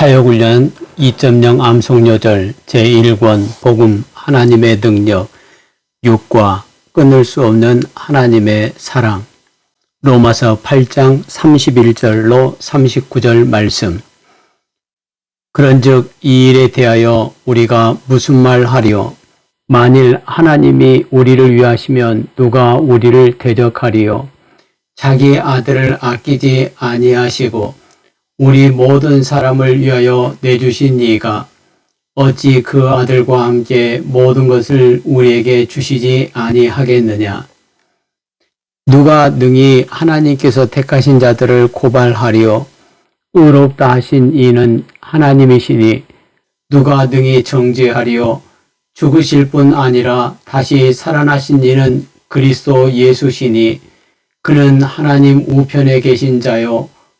사역훈련 2.0 암송요절 제1권 복음 하나님의 능력 6과 끊을 수 없는 하나님의 사랑. 로마서 8장 31절로 39절 말씀. 그런즉 이 일에 대하여 우리가 무슨 말 하리요? 만일 하나님이 우리를 위하시면 누가 우리를 대적하리요? 자기 아들을 아끼지 아니하시고 우리 모든 사람을 위하여 내주신 이가 어찌 그 아들과 함께 모든 것을 우리에게 주시지 아니하겠느냐. 누가 능히 하나님께서 택하신 자들을 고발하리요. 의롭다 하신 이는 하나님이시니 누가 능히 정죄하리요. 죽으실 뿐 아니라 다시 살아나신 이는 그리스도 예수시니 그는 하나님 우편에 계신 자요.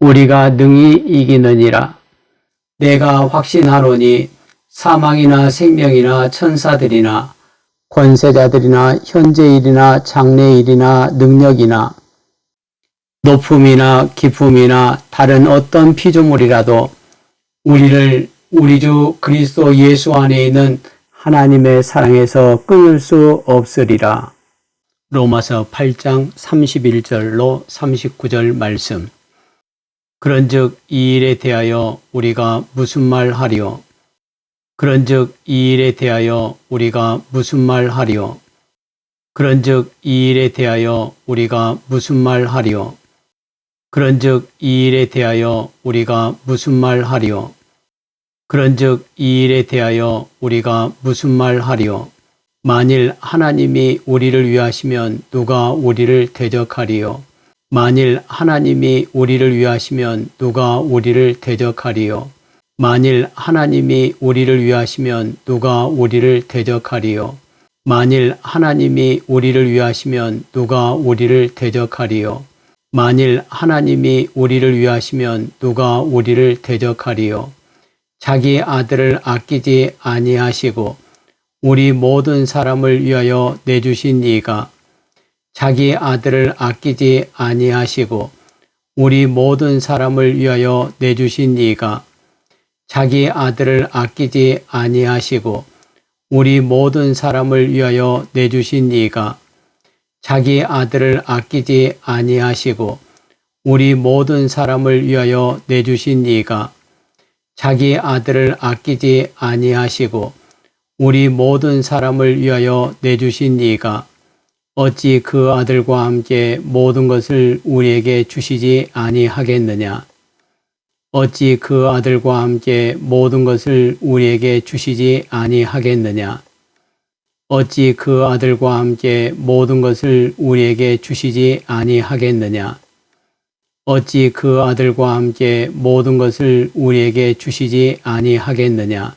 우리가 능히 이기느니라. 내가 확신하노니 사망이나 생명이나 천사들이나 권세자들이나 현재일이나 장래일이나 능력이나 높음이나 기품이나 다른 어떤 피조물이라도 우리를 우리 주 그리스도 예수 안에 있는 하나님의 사랑에서 끊을 수 없으리라. 로마서 8장 31절로 39절 말씀. 그런즉 이 일에 대하여 우리가 무슨 말 하리요? 그런즉 이 일에 대하여 우리가 무슨 말 하리요? 그런즉 이 일에 대하여 우리가 무슨 말 하리요? 그런즉 이 일에 대하여 우리가 무슨 말 하리요? 그런즉 이 일에 대하여 우리가 무슨 말 하리요? 만일 하나님이 우리를 위하시면 누가 우리를 대적하리요? 만일 하나님이 우리를 위하시면 누가 우리를 대적하리요? 만일 하나님이 우리를 위하시면 누가 우리를 대적하리요? 만일 하나님이 우리를 위하시면 누가 우리를 대적하리요? 만일 하나님이 우리를 위하시면 누가 우리를 대적하리요? 자기 아들을 아끼지 아니하시고 우리 모든 사람을 위하여 내주신 이가 자기 아들을 아끼지 아니하시고 우리 모든 사람을 위하여 내주신 이가 자기 아들을 아끼지 아니하시고 우리 모든 사람을 위하여 내주신 이가 자기 아들을 아끼지 아니하시고 우리 모든 사람을 위하여 내주신 이가 자기 아들을 아끼지 아니하시고 우리 모든 사람을 위하여 내주신 이가 어찌 그 아들과 함께 모든 것을 우리에게 주시지 아니하겠느냐? 어찌 그 아들과 함께 모든 것을 우리에게 주시지 아니하겠느냐? 어찌 그 아들과 함께 모든 것을 우리에게 주시지 아니하겠느냐? 어찌 그 아들과 함께 모든 것을 우리에게 주시지 아니하겠느냐?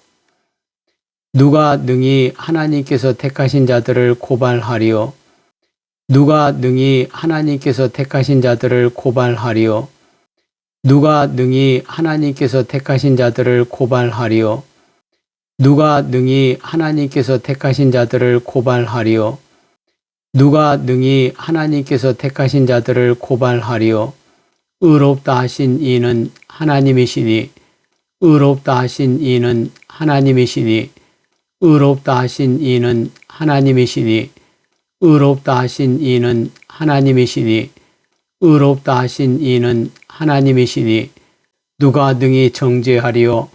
누가 능히 하나님께서 택하신 자들을 고발하리요? 누가 능히 하나님께서 택하신 자들을 고발하리요? 누가 능히 하나님께서 택하신 자들을 고발하리요? 누가 능히 하나님께서 택하신 자들을 고발하리요? 누가 능히 하나님께서 택하신 자들을 고발하리요? 의롭다 하신 이는 하나님이시니, 의롭다 하신 이는 하나님이시니, 의롭다 하신 이는 하나님이시니 의롭다 하신 이는 하나님이시니 의롭다 하신 이는 하나님이시니 누가 능히 정죄하리요?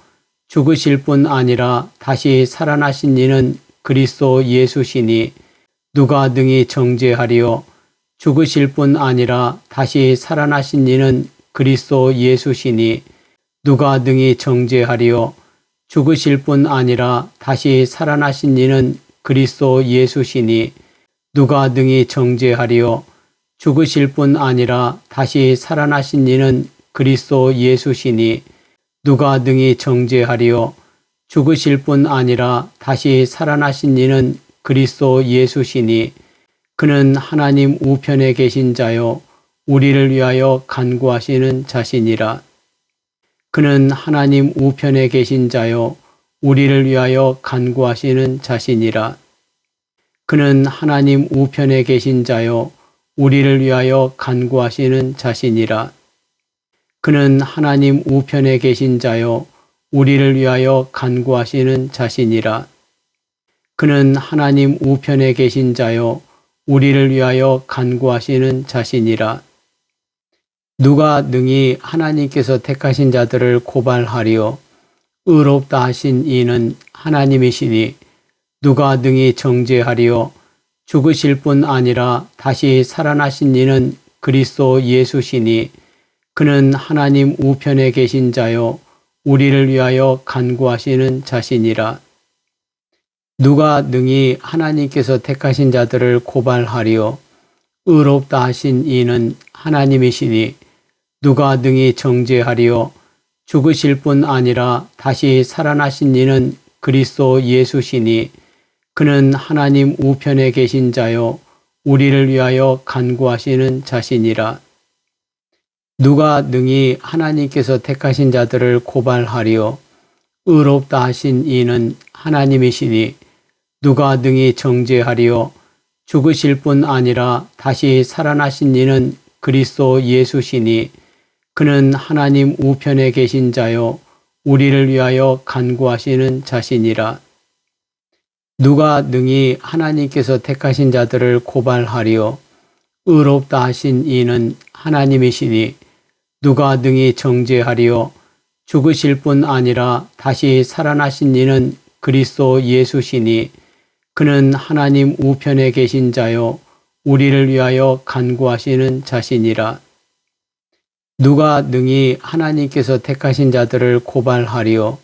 죽으실 뿐 아니라 다시 살아나신 이는 그리스도 예수시니 누가 능히 정죄하리요? 죽으실 뿐 아니라 다시 살아나신 이는 그리스도 예수시니 누가 능히 정죄하리요 죽으실 뿐 아니라 다시 살아나신 이는 그리스도 예수시니 누가 능히 정죄하리요? 죽으실 뿐 아니라 다시 살아나신 이는 그리스도 예수시니 누가 능히 정죄하리요? 죽으실 뿐 아니라 다시 살아나신 이는 그리스도 예수시니 그는 하나님 우편에 계신 자요 우리를 위하여 간구하시는 자신이라 그는 하나님 우편에 계신 자요 우리를 위하여 간구하시는 자신이라. 그는 하나님 우편에 계신 자요 우리를 위하여 간구하시는 자신이라. 그는 하나님 우편에 계신 자요 우리를 위하여 간구하시는 자신이라. 그는 하나님 우편에 계신 자요 우리를 위하여 간구하시는 자신이라 누가 능히 하나님께서 택하신 자들을 고발하리요? 의롭다 하신 이는 하나님이시니 누가 능히 정죄하리요? 죽으실 뿐 아니라 다시 살아나신 이는 그리스도 예수시니 그는 하나님 우편에 계신 자요 우리를 위하여 간구하시는 자신이라. 누가 능히 하나님께서 택하신 자들을 고발하리요? 의롭다 하신 이는 하나님이시니 누가 능히 정죄하리요? 죽으실 뿐 아니라 다시 살아나신 이는 그리스도 예수시니 그는 하나님 우편에 계신 자요 우리를 위하여 간구하시는 자신이라. 누가 능히 하나님께서 택하신 자들을 고발하리요? 의롭다 하신 이는 하나님이시니 누가 능히 정죄하리요? 죽으실 뿐 아니라 다시 살아나신 이는 그리스도 예수시니 그는 하나님 우편에 계신 자요 우리를 위하여 간구하시는 자신이라. 누가 능히 하나님께서 택하신 자들을 고발하리요? 의롭다 하신 이는 하나님이시니 누가 능히 정죄하리요? 죽으실 뿐 아니라 다시 살아나신 이는 그리스도 예수시니 그는 하나님 우편에 계신 자요 우리를 위하여 간구하시는 자신이라 누가 능히 하나님께서 택하신 자들을 고발하리요?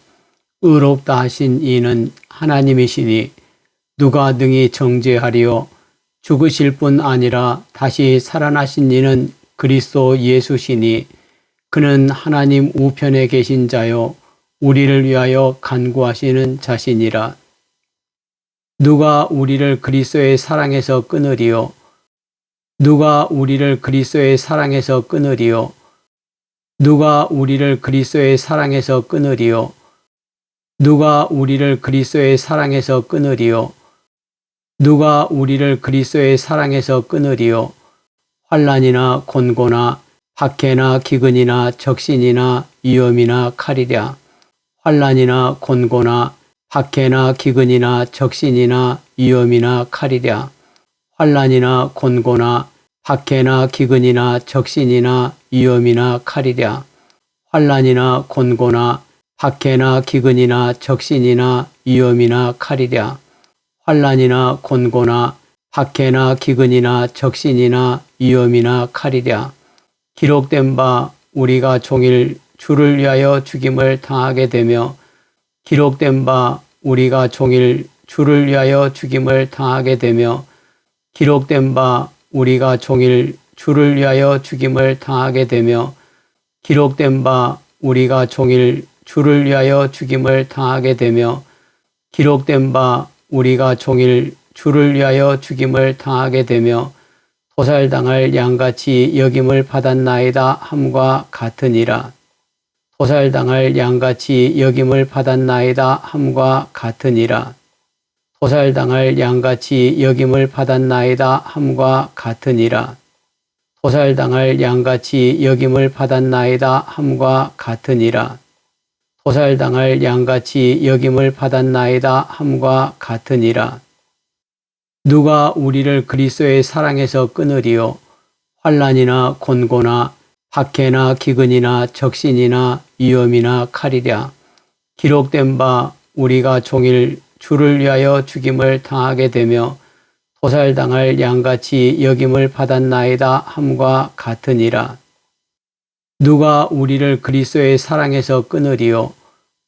의롭다 하신 이는 하나님이시니 누가 능히 정죄하리요? 죽으실 뿐 아니라 다시 살아나신 이는 그리스도 예수시니 그는 하나님 우편에 계신 자요 우리를 위하여 간구하시는 자신이라. 누가 우리를 그리스도의 사랑에서 끊으리요? 누가 우리를 그리스도의 사랑에서 끊으리요 누가 우리를 그리스도의 사랑에서 끊으리요? 누가 우리를 그리스도의 사랑에서 끊으리요? 누가 우리를 그리스도의 사랑에서 끊으리요? 환란이나 곤고나 박해나 기근이나 적신이나 위험이나 칼이랴. 환란이나 곤고나 박해나 기근이나 적신이나 위험이나 칼이랴. 환란이나 곤고나 박해나 기근이나 적신이나 위험이나 칼이랴 환란이나 곤고나 박해나 기근이나 적신이나 위험이나 칼이랴 환란이나 곤고나 박해나 기근이나 적신이나 위험이나 칼이랴. 기록된 바 우리가 종일 주를 위하여 죽임을 당하게 되며 기록된 바 우리가 종일 주를 위하여 죽임을 당하게 되며 기록된 바 우리가 종일 주를 위하여 죽임을 당하게 되며 기록된 바 우리가 종일 주를 위하여 죽임을 당하게 되며 기록된 바 우리가 종일 주를 위하여 죽임을 당하게 되며 도살당할 양같이 여김을 받았나이다 함과 같으니라. 도살당할 양같이 여김을 받았나이다 함과 같으니라. 도살당할 양같이 여김을 받았나이다 함과 같으니라. 도살당할 양같이 여김을 받았나이다 함과 같으니라. 도살당할 양같이 여김을 받았나이다 함과 같으니라. 누가 우리를 그리스도의 사랑에서 끊으리요 환란이나 곤고나 박해나 기근이나 적신이나 위험이나 칼이랴 기록된 바 우리가 종일 주를 위하여 죽임을 당하게 되며 도살당할 양같이 여김을 받았나이다 함과 같으니라. 누가 우리를 그리스도의 사랑에서 끊으리요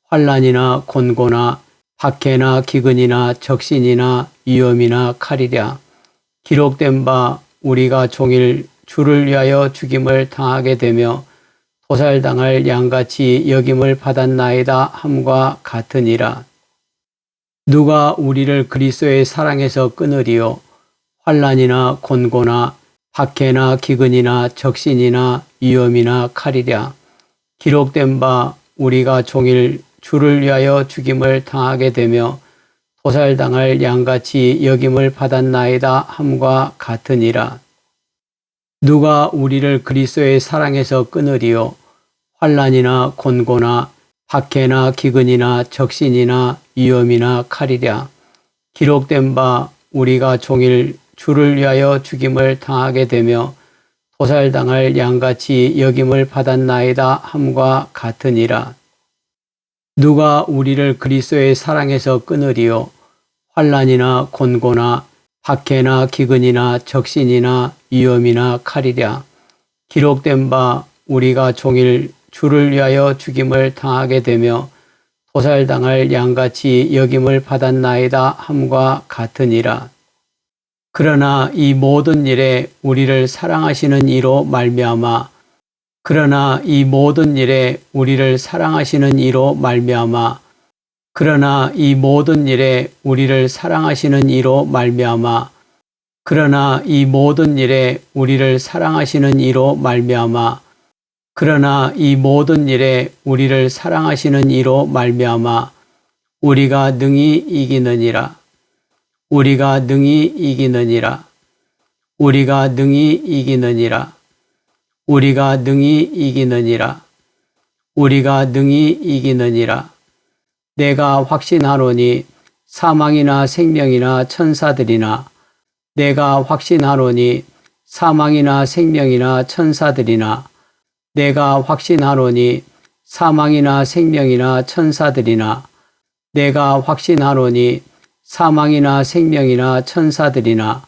환란이나 곤고나 박해나 기근이나 적신이나 위험이나 칼이랴 기록된 바 우리가 종일 주를 위하여 죽임을 당하게 되며 도살당할 양같이 여김을 받았나이다 함과 같으니라. 누가 우리를 그리스도의 사랑에서 끊으리요? 환란이나 곤고나 박해나 기근이나 적신이나 위험이나 칼이랴. 기록된 바 우리가 종일 주를 위하여 죽임을 당하게 되며 도살당할 양같이 여김을 받았나이다 함과 같으니라. 누가 우리를 그리스도의 사랑에서 끊으리요? 환란이나 곤고나 박해나 기근이나 적신이나 위험이나 칼이랴. 기록된 바 우리가 종일 주를 위하여 죽임을 당하게 되며 도살당할 양같이 여김을 받았나이다 함과 같으니라. 누가 우리를 그리스도의 사랑에서 끊으리요? 환란이나 곤고나 박해나 기근이나 적신이나 위험이나 칼이랴. 기록된 바 우리가 종일 주를 위하여 죽임을 당하게 되며 도살당할 양같이 여김을 받았나이다 함과 같으니라. 그러나 이 모든 일에 우리를 사랑하시는 이로 말미암아 그러나 이 모든 일에 우리를 사랑하시는 이로 말미암아 그러나 이 모든 일에 우리를 사랑하시는 이로 말미암아 그러나 이 모든 일에 우리를 사랑하시는 이로 말미암아 그러나 이 모든 일에 우리를 사랑하시는 이로 말미암아 우리가 능히 이기느니라. 우리가 능히 이기느니라. 우리가 능히 이기느니라. 우리가 능히 이기느니라. 우리가 능히 이기느니라. 내가 확신하노니 사망이나 생명이나 천사들이나 내가 확신하노니 사망이나 생명이나 천사들이나 내가 확신하노니 사망이나 생명이나 천사들이나 내가 확신하노니 사망이나 생명이나 천사들이나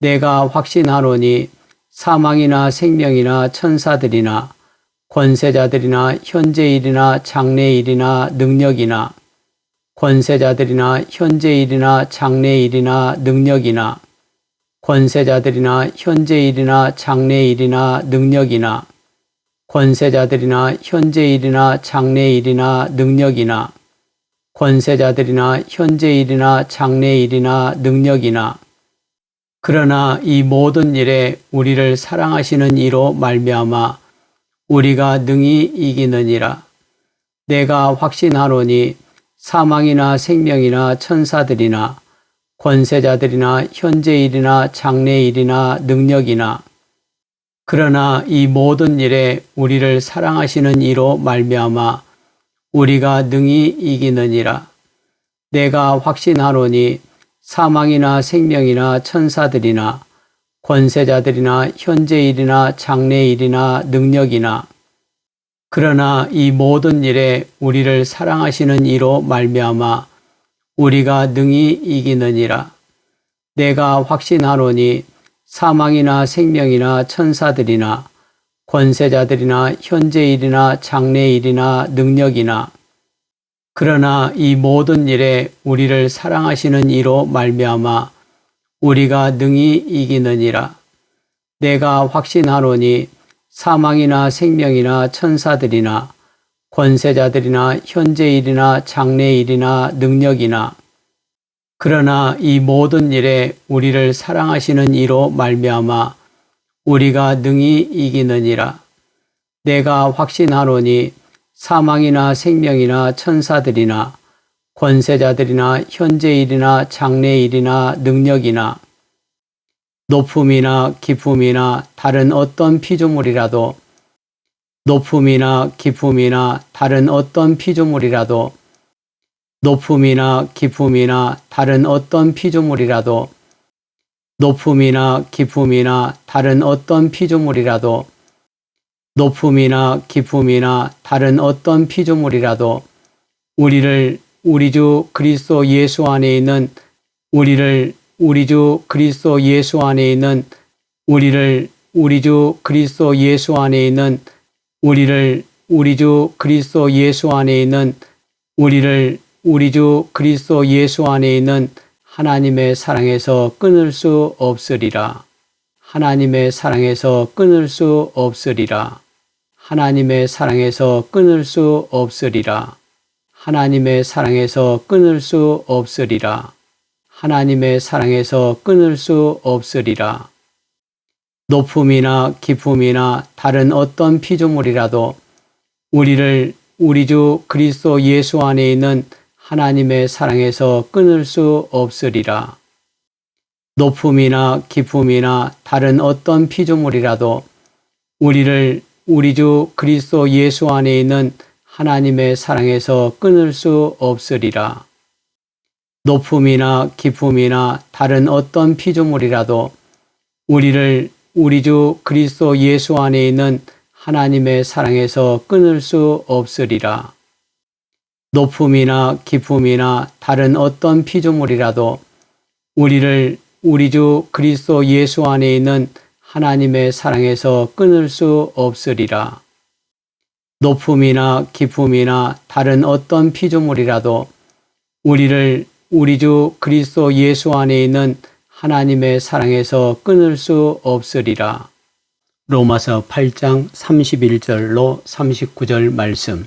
내가 확신하노니 사망이나 생명이나 천사들이나 권세자들이나 현재일이나 장래일이나 능력이나 권세자들이나 현재일이나 장래일이나 능력이나 권세자들이나 현재일이나 장래일이나 능력이나 권세자들이나 현재일이나 장래일이나 능력이나 권세자들이나 현재일이나 장래일이나 능력이나 그러나 이 모든 일에 우리를 사랑하시는 이로 말미암아 우리가 능히 이기느니라. 내가 확신하노니 사망이나 생명이나 천사들이나 권세자들이나 현재일이나 장래일이나 능력이나 그러나 이 모든 일에 우리를 사랑하시는 이로 말미암아 우리가 능히 이기느니라. 내가 확신하노니 사망이나 생명이나 천사들이나 권세자들이나 현재일이나 장래일이나 능력이나 그러나 이 모든 일에 우리를 사랑하시는 이로 말미암아 우리가 능히 이기느니라. 내가 확신하노니 사망이나 생명이나 천사들이나 권세자들이나 현재일이나 장래일이나 능력이나 그러나 이 모든 일에 우리를 사랑하시는 이로 말미암아 우리가 능히 이기느니라. 내가 확신하노니 사망이나 생명이나 천사들이나 권세자들이나 현재일이나 장래일이나 능력이나 그러나 이 모든 일에 우리를 사랑하시는 이로 말미암아 우리가 능히 이기느니라. 내가 확신하노니 사망이나 생명이나 천사들이나 권세자들이나 현재일이나 장래일이나 능력이나 높음이나 깊음이나 다른 어떤 피조물이라도 높음이나 깊음이나 다른 어떤 피조물이라도 높음이나 깊음이나 다른 어떤 피조물이라도 높음이나 깊음이나 다른 어떤 피조물이라도 높음이나 기품이나 다른 어떤 피조물이라도 우리를 우리 주 그리스도 예수 안에 있는 우리를 우리 주 그리스도 예수 안에 있는 우리를 우리 주 그리스도 예수 안에 있는 우리를 우리 주 그리스도 예수 안에 있는 우리를 우리 주 그리스도 예수 안에 있는 하나님의 사랑에서 끊을 수 없으리라. 하나님의 사랑에서 끊을 수 없으리라. 하나님의 사랑에서 끊을 수 없으리라. 하나님의 사랑에서 끊을 수 없으리라. 하나님의 사랑에서 끊을 수 없으리라. 높음이나 기품이나 다른 어떤 피조물이라도 우리를 우리 주 그리스도 예수 안에 있는 하나님의 사랑에서 끊을 수 없으리라. 높음이나 기품이나 다른 어떤 피조물이라도 우리를 우리 주 그리스도 예수 안에 있는 하나님의 사랑에서 끊을 수 없으리라. 높음이나 기품이나 다른 어떤 피조물이라도 우리를 우리 주 그리스도 예수 안에 있는 하나님의 사랑에서 끊을 수 없으리라. 높음이나 기품이나 다른 어떤 피조물이라도 우리를 우리 주 그리스도 예수 안에 있는 하나님의 사랑에서 끊을 수 없으리라. 높음이나 기품이나 다른 어떤 피조물이라도 우리를 우리 주 그리스도 예수 안에 있는 하나님의 사랑에서 끊을 수 없으리라. 로마서 8장 31절로 39절 말씀.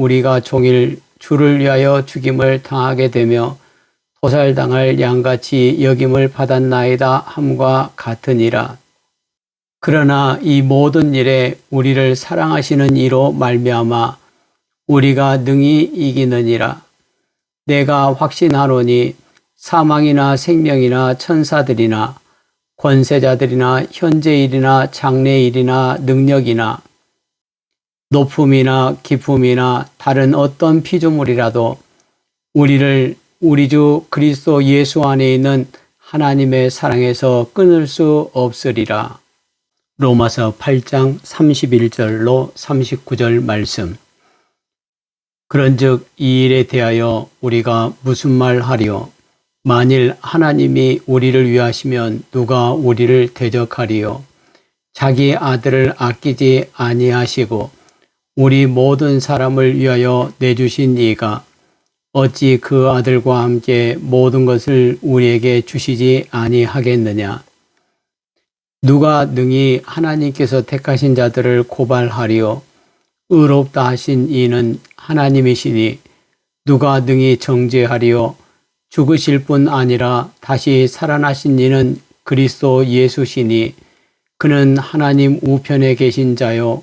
우리가 종일 주를 위하여 죽임을 당하게 되며 도살당할 양같이 여김을 받았나이다 함과 같으니라. 그러나 이 모든 일에 우리를 사랑하시는 이로 말미암아 우리가 능히 이기느니라. 내가 확신하노니 사망이나 생명이나 천사들이나 권세자들이나 현재일이나 장래일이나 능력이나 높음이나 기품이나 다른 어떤 피조물이라도 우리를 우리 주 그리스도 예수 안에 있는 하나님의 사랑에서 끊을 수 없으리라. 로마서 8장 31절로 39절 말씀. 그런즉 이 일에 대하여 우리가 무슨 말 하리요? 만일 하나님이 우리를 위하시면 누가 우리를 대적하리요? 자기 아들을 아끼지 아니하시고 우리 모든 사람을 위하여 내주신 이가 어찌 그 아들과 함께 모든 것을 우리에게 주시지 아니하겠느냐? 누가 능히 하나님께서 택하신 자들을 고발하리요? 의롭다 하신 이는 하나님이시니 누가 능히 정죄하리요? 죽으실 뿐 아니라 다시 살아나신 이는 그리스도 예수시니 그는 하나님 우편에 계신 자요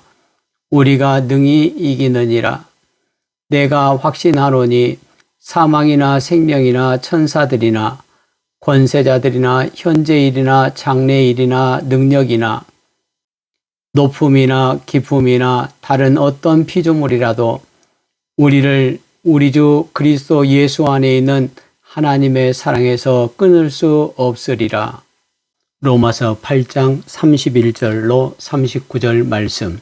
우리가 능히 이기느니라. 내가 확신하노니 사망이나 생명이나 천사들이나 권세자들이나 현재일이나 장래일이나 능력이나 높음이나 기품이나 다른 어떤 피조물이라도 우리를 우리 주 그리스도 예수 안에 있는 하나님의 사랑에서 끊을 수 없으리라. 로마서 8장 31절로 39절 말씀.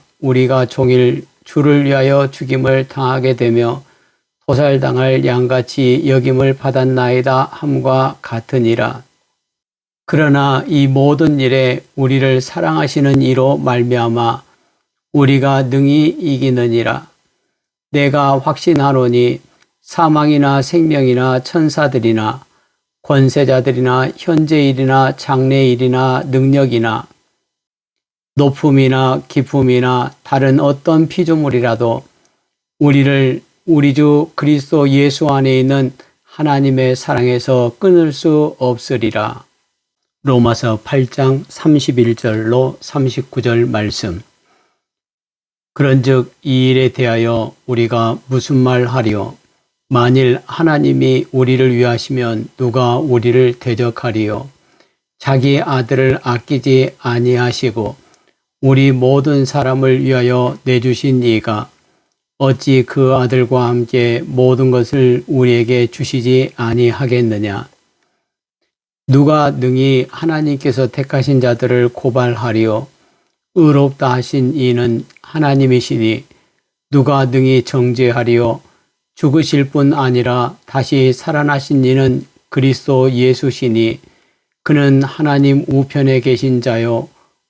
우리가 종일 주를 위하여 죽임을 당하게 되며 도살당할 양같이 여김을 받았나이다 함과 같으니라. 그러나 이 모든 일에 우리를 사랑하시는 이로 말미암아 우리가 능히 이기느니라. 내가 확신하노니 사망이나 생명이나 천사들이나 권세자들이나 현재일이나 장래일이나 능력이나 높음이나 기품이나 다른 어떤 피조물이라도 우리를 우리 주 그리스도 예수 안에 있는 하나님의 사랑에서 끊을 수 없으리라. 로마서 8장 31절로 39절 말씀. 그런즉 이 일에 대하여 우리가 무슨 말 하리요? 만일 하나님이 우리를 위하시면 누가 우리를 대적하리요? 자기 아들을 아끼지 아니하시고 우리 모든 사람을 위하여 내주신 이가 어찌 그 아들과 함께 모든 것을 우리에게 주시지 아니하겠느냐? 누가 능히 하나님께서 택하신 자들을 고발하리요? 의롭다 하신 이는 하나님이시니 누가 능히 정죄하리요? 죽으실 뿐 아니라 다시 살아나신 이는 그리스도 예수시니 그는 하나님 우편에 계신 자요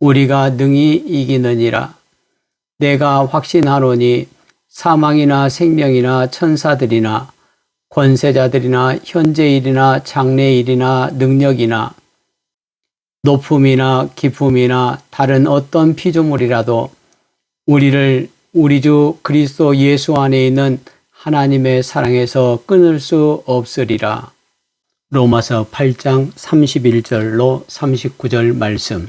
우리가 능히 이기느니라. 내가 확신하노니 사망이나 생명이나 천사들이나 권세자들이나 현재일이나 장래일이나 능력이나 높음이나 기품이나 다른 어떤 피조물이라도 우리를 우리 주 그리스도 예수 안에 있는 하나님의 사랑에서 끊을 수 없으리라. 로마서 8장 31절로 39절 말씀.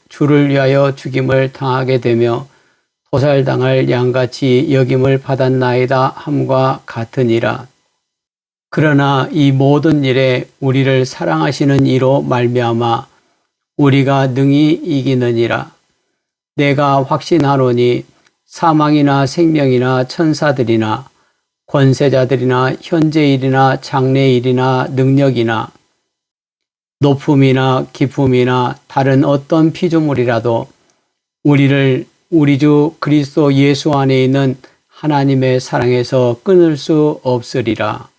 주를 위하여 죽임을 당하게 되며 도살당할 양같이 여김을 받았나이다 함과 같으니라. 그러나 이 모든 일에 우리를 사랑하시는 이로 말미암아 우리가 능히 이기느니라. 내가 확신하노니 사망이나 생명이나 천사들이나 권세자들이나 현재일이나 장래일이나 능력이나 높음이나 기품이나 다른 어떤 피조물이라도 우리를 우리 주 그리스도 예수 안에 있는 하나님의 사랑에서 끊을 수 없으리라.